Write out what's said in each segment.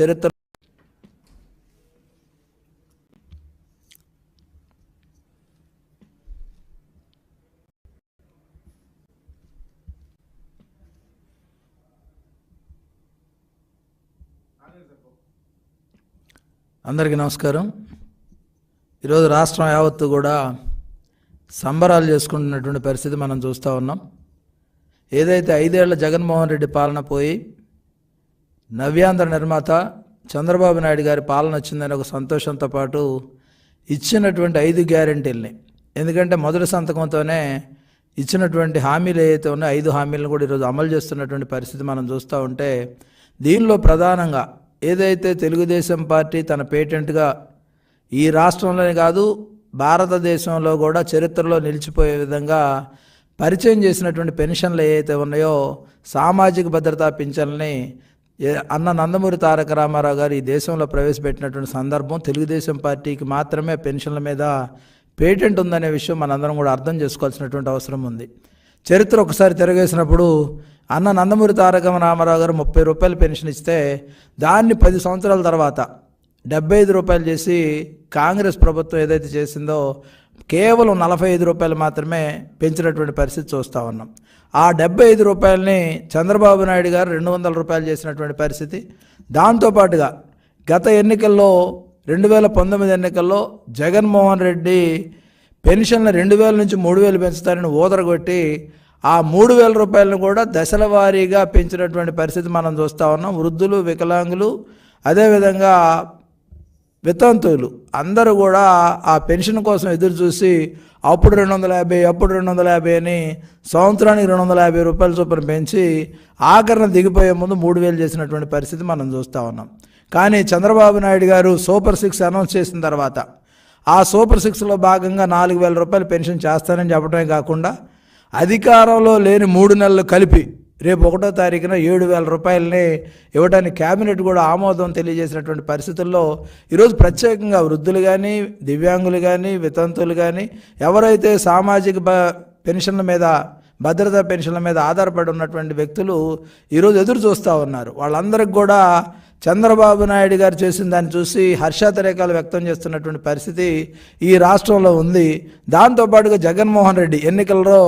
చరిత్ర అందరికీ నమస్కారం. ఈరోజు రాష్ట్రం యావత్తు కూడా సంబరాలు చేసుకుంటున్నటువంటి పరిస్థితి మనం చూస్తూ ఉన్నాం. ఏదైతే ఐదేళ్ళ జగన్మోహన్ రెడ్డి పాలన పోయి నవ్యాంధ్ర నిర్మాత చంద్రబాబు నాయుడు గారి పాలన వచ్చిందని ఒక సంతోషంతో పాటు ఇచ్చినటువంటి ఐదు గ్యారెంటీల్ని. ఎందుకంటే మొదటి సంతకంతోనే ఇచ్చినటువంటి హామీలు ఏవైతే ఉన్నాయో ఐదు హామీలను కూడా ఈరోజు అమలు చేస్తున్నటువంటి పరిస్థితి మనం చూస్తూ ఉంటే దీనిలో ప్రధానంగా ఏదైతే తెలుగుదేశం పార్టీ తన పేటెంట్గా ఈ రాష్ట్రంలోనే కాదు భారతదేశంలో కూడా చరిత్రలో నిలిచిపోయే విధంగా పరిచయం చేసినటువంటి పెన్షన్లు ఏవైతే ఉన్నాయో సామాజిక భద్రతా పింఛన్లని అన్న నందమూరి తారక రామారావు గారు ఈ దేశంలో ప్రవేశపెట్టినటువంటి సందర్భం తెలుగుదేశం పార్టీకి మాత్రమే పెన్షన్ల మీద పేటెంట్ ఉందనే విషయం మనందరం కూడా అర్థం చేసుకోవాల్సినటువంటి అవసరం ఉంది. చరిత్ర ఒకసారి తిరగేసినప్పుడు అన్న నందమూరి తారక రామారావు గారు ముప్పై రూపాయలు పెన్షన్ ఇస్తే దాన్ని పది సంవత్సరాల తర్వాత డెబ్బై ఐదు రూపాయలు చేసి కాంగ్రెస్ ప్రభుత్వం ఏదైతే చేసిందో కేవలం నలభై ఐదు రూపాయలు మాత్రమే పెంచినటువంటి పరిస్థితి చూస్తూ ఉన్నాం. ఆ డెబ్బై ఐదు రూపాయలని చంద్రబాబు నాయుడు గారు రెండు వందల రూపాయలు చేసినటువంటి పరిస్థితి. దాంతోపాటుగా గత ఎన్నికల్లో రెండు వేల పంతొమ్మిది ఎన్నికల్లో జగన్మోహన్ రెడ్డి పెన్షన్లు రెండు వేల నుంచి మూడు వేలు పెంచుతారని ఊదరగొట్టి ఆ మూడు వేల రూపాయలను కూడా దశల వారీగా పెంచినటువంటి పరిస్థితి మనం చూస్తూ ఉన్నాం. వృద్ధులు వికలాంగులు అదేవిధంగా వితంతువులు. అందరూ కూడా ఆ పెన్షన్ కోసం ఎదురు చూసి అప్పుడు రెండు వందల యాభై అప్పుడు రెండు వందల యాభై అని సంవత్సరానికి రెండు వందల యాభై రూపాయల చొప్పున పెంచి ఆఖరణ దిగిపోయే ముందు మూడు వేలు చేసినటువంటి పరిస్థితి మనం చూస్తూ ఉన్నాం. కానీ చంద్రబాబు నాయుడు గారు సూపర్ సిక్స్ అనౌన్స్ చేసిన తర్వాత ఆ సూపర్ సిక్స్లో భాగంగా నాలుగు వేల రూపాయలు పెన్షన్ చేస్తానని చెప్పడమే కాకుండా అధికారంలో లేని మూడు నెలలు కలిపి రేపు ఒకటో తారీఖున ఏడు వేల రూపాయలని ఇవ్వడానికి కేబినెట్ కూడా ఆమోదం తెలియజేసినటువంటి పరిస్థితుల్లో ఈరోజు ప్రత్యేకంగా వృద్ధులు కానీ దివ్యాంగులు కానీ వితంతువులు కానీ ఎవరైతే సామాజిక బ పెన్షన్ల మీద భద్రతా పెన్షన్ల మీద ఆధారపడి ఉన్నటువంటి వ్యక్తులు ఈరోజు ఎదురు చూస్తూ ఉన్నారు. వాళ్ళందరికి కూడా చంద్రబాబు నాయుడు గారు చేసిన దాన్ని చూసి హర్షాతిరేకాలు వ్యక్తం చేస్తున్నటువంటి పరిస్థితి ఈ రాష్ట్రంలో ఉంది. దాంతోపాటుగా జగన్మోహన్ రెడ్డి ఎన్నికల్లో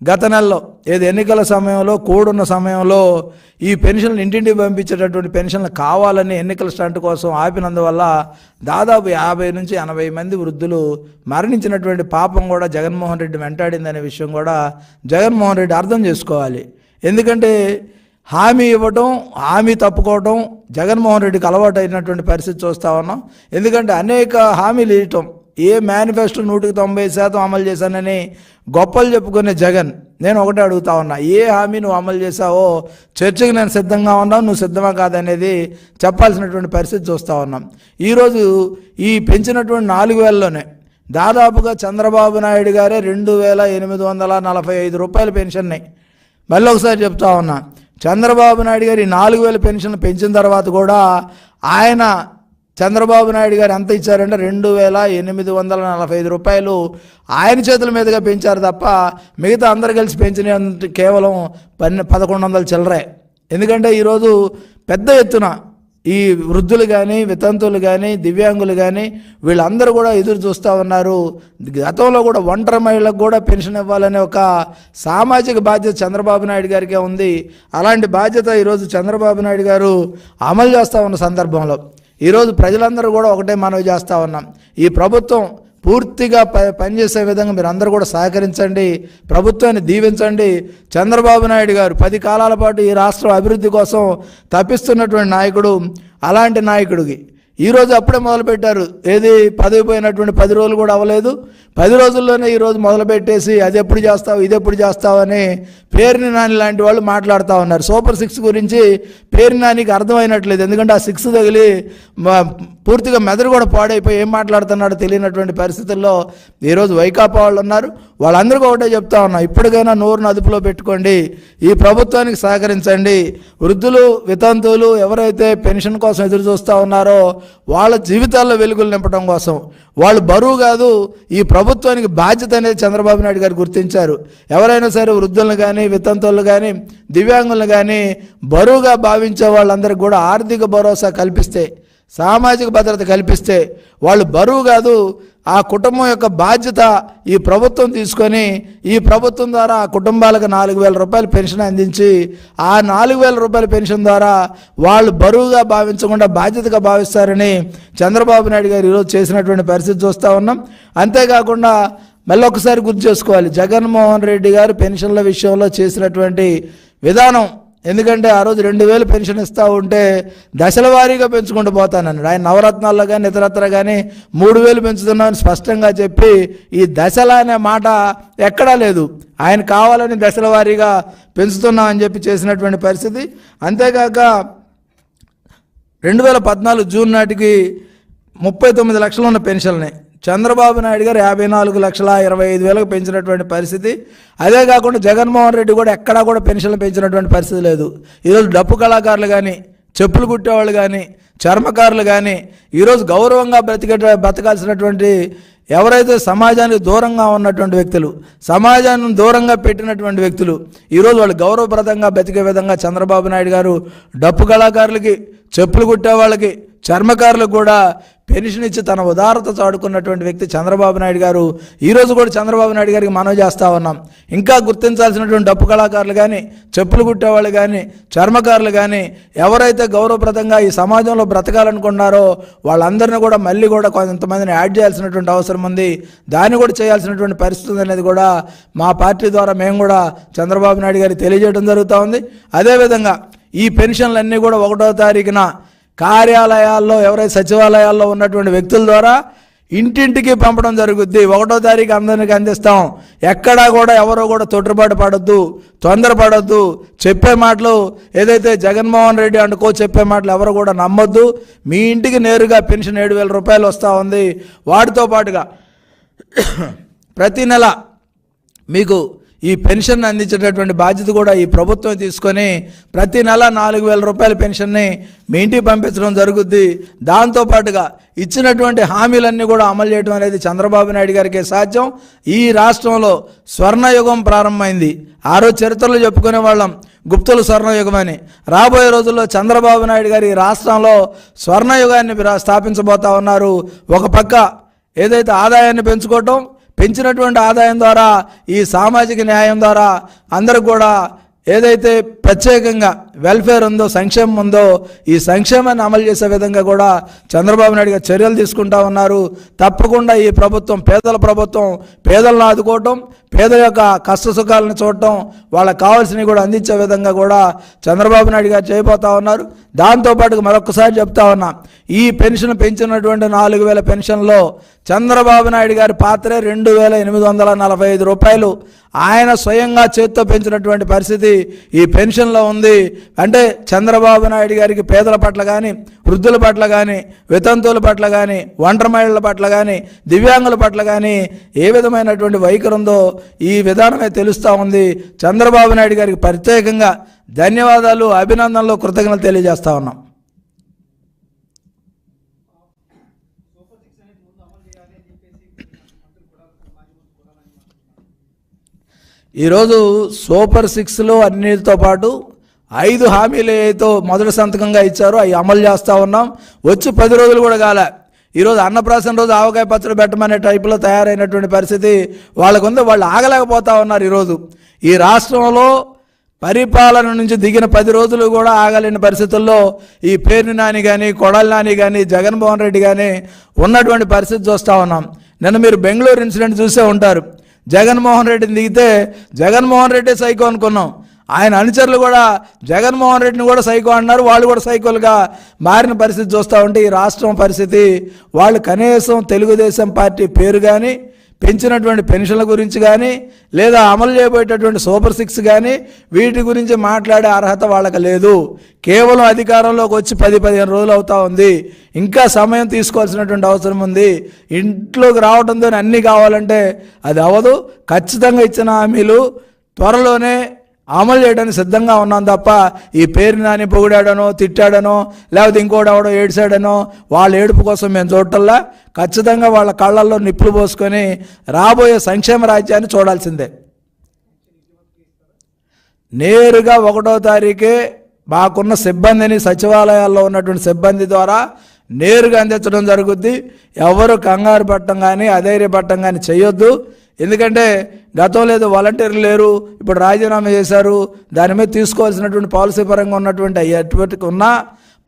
గత నెలలో ఏది ఎన్నికల సమయంలో కూడున్న సమయంలో ఈ పెన్షన్లు ఇంటింటికి పంపించేటటువంటి పెన్షన్లు కావాలని ఎన్నికల స్టంట్ కోసం ఆపినందువల్ల దాదాపు యాభై నుంచి ఎనభై మంది వృద్ధులు మరణించినటువంటి పాపం కూడా జగన్మోహన్ రెడ్డి వెంటాడిందనే విషయం కూడా జగన్మోహన్ రెడ్డి అర్థం చేసుకోవాలి. ఎందుకంటే హామీ ఇవ్వటం హామీ తప్పుకోవటం జగన్మోహన్ రెడ్డికి అలవాటు అయినటువంటి పరిస్థితి చూస్తూ ఉన్నాం. ఎందుకంటే అనేక హామీలు ఇవ్వటం ఏ మేనిఫెస్టో నూటికి తొంభై శాతం అమలు చేశానని గొప్పలు చెప్పుకునే జగన్. నేను ఒకటే అడుగుతా ఉన్నా ఏ హామీ నువ్వు అమలు చేశావో చర్చకు నేను సిద్ధంగా ఉన్నావు నువ్వు సిద్ధమా కాదనేది చెప్పాల్సినటువంటి పరిస్థితి చూస్తూ ఉన్నాం. ఈరోజు ఈ పెంచినటువంటి నాలుగు వేలలోనే దాదాపుగా చంద్రబాబు నాయుడు గారే రెండు వేల ఎనిమిది వందల నలభై ఐదు రూపాయల పెన్షన్ని. మళ్ళీ ఒకసారి చెప్తా ఉన్నా చంద్రబాబు నాయుడు గారి ఈ నాలుగు వేల పెన్షన్ పెంచిన తర్వాత కూడా ఆయన చంద్రబాబు నాయుడు గారు ఎంత ఇచ్చారంటే రెండు వేల ఎనిమిది వందల నలభై ఐదు రూపాయలు ఆయన చేతుల మీదుగా పెంచారు తప్ప మిగతా అందరు కలిసి పెంచిన కేవలం పన్నె పదకొండు వందల చిల్లరే. ఎందుకంటే ఈరోజు పెద్ద ఎత్తున ఈ వృద్ధులు కానీ వితంతువులు కానీ దివ్యాంగులు కానీ వీళ్ళందరూ కూడా ఎదురు చూస్తూ ఉన్నారు. గతంలో కూడా ఒంటరి మహిళలకు కూడా పెన్షన్ ఇవ్వాలనే ఒక సామాజిక బాధ్యత చంద్రబాబు నాయుడు గారికే ఉంది. అలాంటి బాధ్యత ఈరోజు చంద్రబాబు నాయుడు గారు అమలు చేస్తూ ఉన్న సందర్భంలో ఈరోజు ప్రజలందరూ కూడా ఒకటే మనవి చేస్తూ ఉన్నాం. ఈ ప్రభుత్వం పూర్తిగా ప పనిచేసే విధంగా మీరు అందరూ కూడా సహకరించండి ప్రభుత్వాన్ని దీవించండి. చంద్రబాబు నాయుడు గారు పది కాలాల పాటు ఈ రాష్ట్రం అభివృద్ధి కోసం తప్పిస్తున్నటువంటి నాయకుడు అలాంటి నాయకుడికి ఈరోజు అప్పుడే మొదలుపెట్టారు. ఏది పదవి పోయినటువంటి పది రోజులు కూడా అవ్వలేదు. పది రోజుల్లోనే ఈరోజు మొదలుపెట్టేసి అది ఎప్పుడు చేస్తావు? ఇది ఎప్పుడు చేస్తావు? అని పేరుని నాని లాంటి వాళ్ళు మాట్లాడుతూ ఉన్నారు. సూపర్ సిక్స్ గురించి పేరుని నానికి అర్థమైనట్లేదు. ఎందుకంటే ఆ సిక్స్ తగిలి పూర్తిగా మెదడు కూడా పాడైపోయి ఏం మాట్లాడుతున్నాడో తెలియనటువంటి పరిస్థితుల్లో ఈరోజు వైకాపా వాళ్ళు ఉన్నారు. వాళ్ళందరికీ ఒకటే చెప్తా ఉన్నా ఇప్పటికైనా నోరును అదుపులో పెట్టుకోండి ఈ ప్రభుత్వానికి సహకరించండి. వృద్ధులు వితంతువులు ఎవరైతే పెన్షన్ కోసం ఎదురు చూస్తూ ఉన్నారో వాళ్ళ జీవితాల్లో వెలుగులు నింపడం కోసం. వాళ్ళు బరువు కాదు ఈ ప్రభుత్వానికి బాధ్యత అనేది చంద్రబాబు నాయుడు గారు గుర్తించారు. ఎవరైనా సరే వృద్ధులను కానీ వితంతువులు కానీ దివ్యాంగులను కానీ బరువుగా భావించే వాళ్ళందరికీ కూడా ఆర్థిక భరోసా కల్పిస్తే సామాజిక భద్రత కల్పిస్తే వాళ్ళు బరువు కాదు ఆ కుటుంబం యొక్క బాధ్యత ఈ ప్రభుత్వం తీసుకొని ఈ ప్రభుత్వం ద్వారా ఆ కుటుంబాలకు నాలుగు వేల రూపాయలు పెన్షన్ అందించి ఆ నాలుగు వేల రూపాయల పెన్షన్ ద్వారా వాళ్ళు బరువుగా భావించకుండా బాధ్యతగా భావిస్తారని చంద్రబాబు నాయుడు గారు ఈరోజు చేసినటువంటి పరిస్థితి చూస్తూ ఉన్నాం. అంతేకాకుండా మళ్ళీ ఒకసారి గుర్తు చేసుకోవాలి. జగన్మోహన్ రెడ్డి గారు పెన్షన్ల విషయంలో చేసినటువంటి విధానం ఎందుకంటే ఆ రోజు రెండు వేలు పెన్షన్ ఇస్తూ ఉంటే దశల వారీగా పెంచుకుంటూ పోతానన్నాడు. ఆయన నవరత్నాల్లో కానీ ఇతరత్ర కానీ మూడు వేలు పెంచుతున్నామని స్పష్టంగా చెప్పి ఈ దశల అనే మాట ఎక్కడా లేదు. ఆయన కావాలని దశల వారీగా పెంచుతున్నామని చెప్పి చేసినటువంటి పరిస్థితి. అంతేకాక రెండు వేల పద్నాలుగు జూన్ నాటికి ముప్పై తొమ్మిది లక్షలు ఉన్న పెన్షన్ని చంద్రబాబు నాయుడు గారు యాభై నాలుగు లక్షల ఇరవై ఐదు వేలకు పెంచినటువంటి పరిస్థితి. అదే కాకుండా జగన్మోహన్ రెడ్డి కూడా ఎక్కడా కూడా పెన్షన్లు పెంచినటువంటి పరిస్థితి లేదు. ఈరోజు డప్పు కళాకారులు కానీ చెప్పులు కుట్టేవాళ్ళు కానీ చర్మకారులు కానీ ఈరోజు గౌరవంగా బ్రతికే బ్రతకాల్సినటువంటి ఎవరైతే సమాజానికి దూరంగా ఉన్నటువంటి వ్యక్తులు సమాజాన్ని దూరంగా పెట్టినటువంటి వ్యక్తులు ఈరోజు వాళ్ళు గౌరవప్రదంగా బ్రతికే విధంగా చంద్రబాబు నాయుడు గారు డప్పు కళాకారులకి చెప్పులు కుట్టే వాళ్ళకి చర్మకారులకు కూడా పెన్షన్ ఇచ్చి తన ఉదారత చాడుకున్నటువంటి వ్యక్తి చంద్రబాబు నాయుడు గారు ఈరోజు కూడా చంద్రబాబు నాయుడు గారికి మనవి చేస్తూ ఉన్నాం. ఇంకా గుర్తించాల్సినటువంటి డప్పు కళాకారులు కానీ చెప్పులు కుట్టేవాళ్ళు కానీ చర్మకారులు కానీ ఎవరైతే గౌరవప్రదంగా ఈ సమాజంలో బ్రతకాలనుకున్నారో వాళ్ళందరినీ కూడా మళ్ళీ కూడా కొంతమందిని యాడ్ చేయాల్సినటువంటి అవసరం ఉంది. దాన్ని కూడా చేయాల్సినటువంటి పరిస్థితి అనేది కూడా మా పార్టీ ద్వారా మేము కూడా చంద్రబాబు నాయుడు గారికి తెలియజేయడం జరుగుతూ ఉంది. అదేవిధంగా ఈ పెన్షన్లన్నీ కూడా ఒకటో తారీఖున కార్యాలయాల్లో ఎవరైతే సచివాలయాల్లో ఉన్నటువంటి వ్యక్తుల ద్వారా ఇంటింటికి పంపడం జరుగుద్ది. ఒకటో తారీఖు అందరికి అందిస్తాం. ఎక్కడా కూడా ఎవరో కూడా తొట్టుబాటు పడద్దు తొందరపడద్దు. చెప్పే మాటలు ఏదైతే జగన్మోహన్ రెడ్డి అనుకో చెప్పే మాటలు ఎవరు కూడా నమ్మొద్దు. మీ ఇంటికి నేరుగా పెన్షన్ ఏడు వేల రూపాయలు వస్తూ ఉంది. వాటితో పాటుగా ప్రతి నెల మీకు ఈ పెన్షన్ అందించేటటువంటి బాధ్యత కూడా ఈ ప్రభుత్వం తీసుకొని ప్రతి నెల నాలుగు వేల రూపాయల పెన్షన్ని మీ ఇంటికి పంపించడం జరుగుద్ది. దాంతోపాటుగా ఇచ్చినటువంటి హామీలన్నీ కూడా అమలు చేయడం అనేది చంద్రబాబు నాయుడు గారికి సాధ్యం. ఈ రాష్ట్రంలో స్వర్ణయుగం ప్రారంభమైంది. ఆ రోజు చరిత్రలో చెప్పుకునే వాళ్ళం గుప్తుల స్వర్ణయుగం అని. రాబోయే రోజుల్లో చంద్రబాబు నాయుడు గారు ఈ రాష్ట్రంలో స్వర్ణయుగాన్ని స్థాపించబోతా ఉన్నారు. ఒక పక్క ఏదైతే ఆదాయాన్ని పెంచుకోవటం పెంచినటువంటి ఆదాయం ద్వారా ఈ సామాజిక న్యాయం ద్వారా అందరూ కూడా ఏదైతే ప్రత్యేకంగా వెల్ఫేర్ ఉందో సంక్షేమం ఉందో ఈ సంక్షేమాన్ని అమలు చేసే విధంగా కూడా చంద్రబాబు నాయుడు గారు చర్యలు తీసుకుంటా ఉన్నారు. తప్పకుండా ఈ ప్రభుత్వం పేదల ప్రభుత్వం పేదలను ఆదుకోవటం పేదల యొక్క కష్ట సుఖాలను చూడటం వాళ్ళకి కావాల్సినవి కూడా అందించే విధంగా కూడా చంద్రబాబు నాయుడు గారు చేయబోతా ఉన్నారు. దాంతోపాటు మరొకసారి చెప్తా ఉన్నా ఈ పెన్షన్ పెంచినటువంటి నాలుగు వేల పెన్షన్లో చంద్రబాబు నాయుడు గారి పాత్రే రెండు వేల ఎనిమిది వందల నలభై ఐదు రూపాయలు. ఆయన స్వయంగా చేత్తో పెంచినటువంటి పరిస్థితి ఈ పెన్షన్ పొజిషన్లో ఉంది. అంటే చంద్రబాబు నాయుడు గారికి పేదల పట్ల కానీ వృద్ధుల పట్ల కానీ వితంతువుల పట్ల కానీ ఒంటరిమహిళల పట్ల కానీ దివ్యాంగుల పట్ల కానీ ఏ విధమైనటువంటి వైఖరి ఉందో ఈ విధానమే తెలుస్తూ ఉంది. చంద్రబాబు నాయుడు గారికి ప్రత్యేకంగా ధన్యవాదాలు అభినందనలు కృతజ్ఞతలు తెలియజేస్తా ఉన్నాం. ఈరోజు సూపర్ సిక్స్లో అన్నిటితో పాటు ఐదు హామీలు ఏదో మొదటి సంతకంగా ఇచ్చారో అవి అమలు చేస్తూ ఉన్నాం. వచ్చి పది రోజులు కూడా కాలే. ఈరోజు అన్నప్రాసన రోజు ఆవకాయ పచ్చడి పెట్టమనే టైపులో తయారైనటువంటి పరిస్థితి వాళ్ళకు ఉంది వాళ్ళు ఆగలేకపోతా ఉన్నారు ఈరోజు. ఈ రాష్ట్రంలో పరిపాలన నుంచి దిగిన పది రోజులు కూడా ఆగలేని పరిస్థితుల్లో ఈ పేరు నాని కానీ కొడాలి నాని కానీ జగన్మోహన్ రెడ్డి కానీ ఉన్నటువంటి పరిస్థితి చూస్తూ ఉన్నాం. నిన్న మీరు బెంగళూరు ఇన్సిడెంట్ చూసే ఉంటారు. జగన్మోహన్ రెడ్డిని దిగితే జగన్మోహన్ రెడ్డి సైకో అనుకున్నాం. ఆయన అనుచరులు కూడా జగన్మోహన్ రెడ్డిని కూడా సైకో అన్నారు. వాళ్ళు కూడా సైకోలుగా మారిన పరిస్థితి చూస్తూ ఉంటే ఈ రాష్ట్రం పరిస్థితి వాళ్ళు కనీసం తెలుగుదేశం పార్టీ పేరు కానీ పెంచినటువంటి పెన్షన్ల గురించి కానీ లేదా అమలు చేయబోయేటటువంటి సూపర్ సిక్స్ కానీ వీటి గురించి మాట్లాడే అర్హత వాళ్ళకి లేదు. కేవలం అధికారంలోకి వచ్చి పది పదిహేను రోజులు అవుతా ఉంది. ఇంకా సమయం తీసుకోవాల్సినటువంటి అవసరం ఉంది. ఇంట్లోకి రావడంతో అన్నీ కావాలంటే అది అవ్వదు. ఖచ్చితంగా ఇచ్చిన హామీలు త్వరలోనే అమలు చేయడానికి సిద్ధంగా ఉన్నాం తప్ప ఈ పేరు నాని పొగిడాడనో తిట్టాడనో లేకపోతే ఇంకోటి ఏడ్చాడనో వాళ్ళ ఏడుపు కోసం మేము చూడటల్లా ఖచ్చితంగా వాళ్ళ కళ్ళల్లో నిప్పులు పోసుకొని రాబోయే సంక్షేమ రాజ్యాన్ని చూడాల్సిందే. నేరుగా ఒకటో తారీఖే మాకున్న సిబ్బందిని సచివాలయాల్లో ఉన్నటువంటి సిబ్బంది ద్వారా నేరుగా అందించడం జరుగుద్ది. ఎవరు కంగారు పట్టడం కానీ అధైర్యపడటం కానీ చేయొద్దు. ఎందుకంటే గతం లేదు వాలంటీర్లు లేరు ఇప్పుడు రాజీనామా చేశారు దాని మీద తీసుకోవాల్సినటువంటి పాలసీ పరంగా ఉన్నటువంటి ఎటువంటి ఉన్న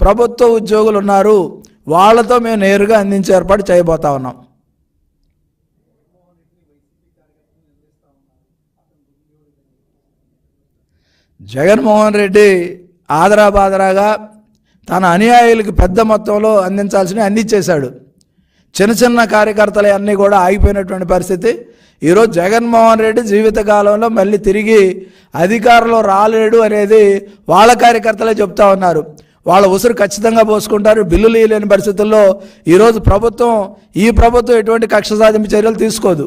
ప్రభుత్వ ఉద్యోగులు ఉన్నారు వాళ్ళతో మేము నేరుగా అందించే ఏర్పాటు చేయబోతా ఉన్నాం. జగన్మోహన్ రెడ్డి ఆదరాబాదరాగా తన అనుయాయులకు పెద్ద మొత్తంలో అందించాల్సినవి అందించేశాడు చిన్న చిన్న కార్యకర్తలు అన్నీ కూడా ఆగిపోయినటువంటి పరిస్థితి. ఈరోజు జగన్మోహన్ రెడ్డి జీవితకాలంలో మళ్ళీ తిరిగి అధికారంలో రాలేడు అనేది వాళ్ళ కార్యకర్తలే చెప్తా ఉన్నారు. వాళ్ళ ఉసురు ఖచ్చితంగా పోసుకుంటారు. బిల్లులు ఇవ్వలేని పరిస్థితుల్లో ఈరోజు ప్రభుత్వం ఈ ప్రభుత్వం ఎటువంటి కక్ష సాధింపు చర్యలు తీసుకోదు.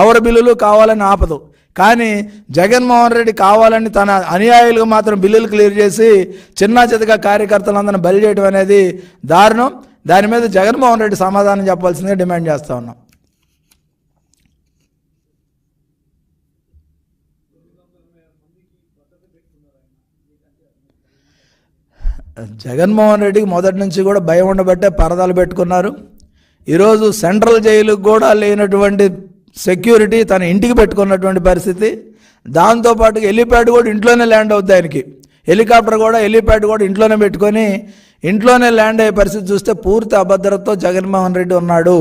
ఎవరి బిల్లులు కావాలని ఆపదు. కానీ జగన్మోహన్ రెడ్డి కావాలని తన అనుయాయులకు మాత్రం బిల్లులు క్లియర్ చేసి చిన్న చితక కార్యకర్తలందరిని బలి చేయడం అనేది దారుణం. దాని మీద జగన్మోహన్ రెడ్డి సమాధానం చెప్పాల్సిందిగా డిమాండ్ చేస్తా ఉన్నాం. జగన్మోహన్ రెడ్డికి మొదటి నుంచి కూడా భయం ఉండబట్టే పరదాలు పెట్టుకున్నారు. ఈరోజు సెంట్రల్ జైలుకు కూడా లేనటువంటి సెక్యూరిటీ తన ఇంటికి పెట్టుకున్నటువంటి పరిస్థితి. దాంతోపాటు హెలిప్యాడ్ కూడా ఇంట్లోనే ల్యాండ్ అవుద్ది ఆయనకి. హెలికాప్టర్ కూడా హెలిప్యాడ్ కూడా ఇంట్లోనే పెట్టుకొని ఇంట్లోనే ల్యాండ్ అయ్యే పరిస్థితి చూస్తే పూర్తి అభద్రతతో జగన్మోహన్ రెడ్డి ఉన్నాడు.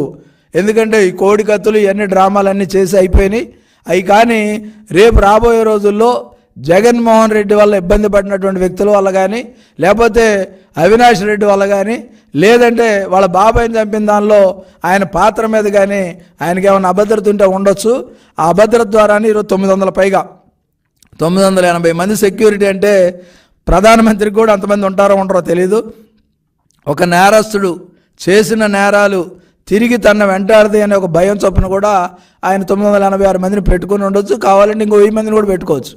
ఎందుకంటే ఈ కోడి కత్తులు ఇవన్నీ డ్రామాలన్నీ చేసి అయిపోయినాయి. అవి కానీ రేపు రాబోయే రోజుల్లో జగన్మోహన్ రెడ్డి వల్ల ఇబ్బంది పడినటువంటి వ్యక్తుల వల్ల కానీ లేకపోతే అవినాష్ రెడ్డి వల్ల కానీ లేదంటే వాళ్ళ బాబాయిని చంపిన దానిలో ఆయన పాత్ర మీద కానీ ఆయనకి ఏమైనా అభద్రత ఉంటే ఉండొచ్చు. ఆ అభద్రత ద్వారానే ఈరోజు తొమ్మిది వందల పైగా తొమ్మిది వందల ఎనభై మంది సెక్యూరిటీ అంటే ప్రధానమంత్రికి కూడా అంతమంది ఉంటారో ఉండరో తెలీదు. ఒక నేరస్తుడు చేసిన నేరాలు తిరిగి తన వెంటాడది అనే ఒక భయం చొప్పున కూడా ఆయన తొమ్మిది వందల ఎనభై ఆరు మందిని పెట్టుకుని ఉండొచ్చు. కావాలంటే ఇంకో వెయ్యి మందిని కూడా పెట్టుకోవచ్చు.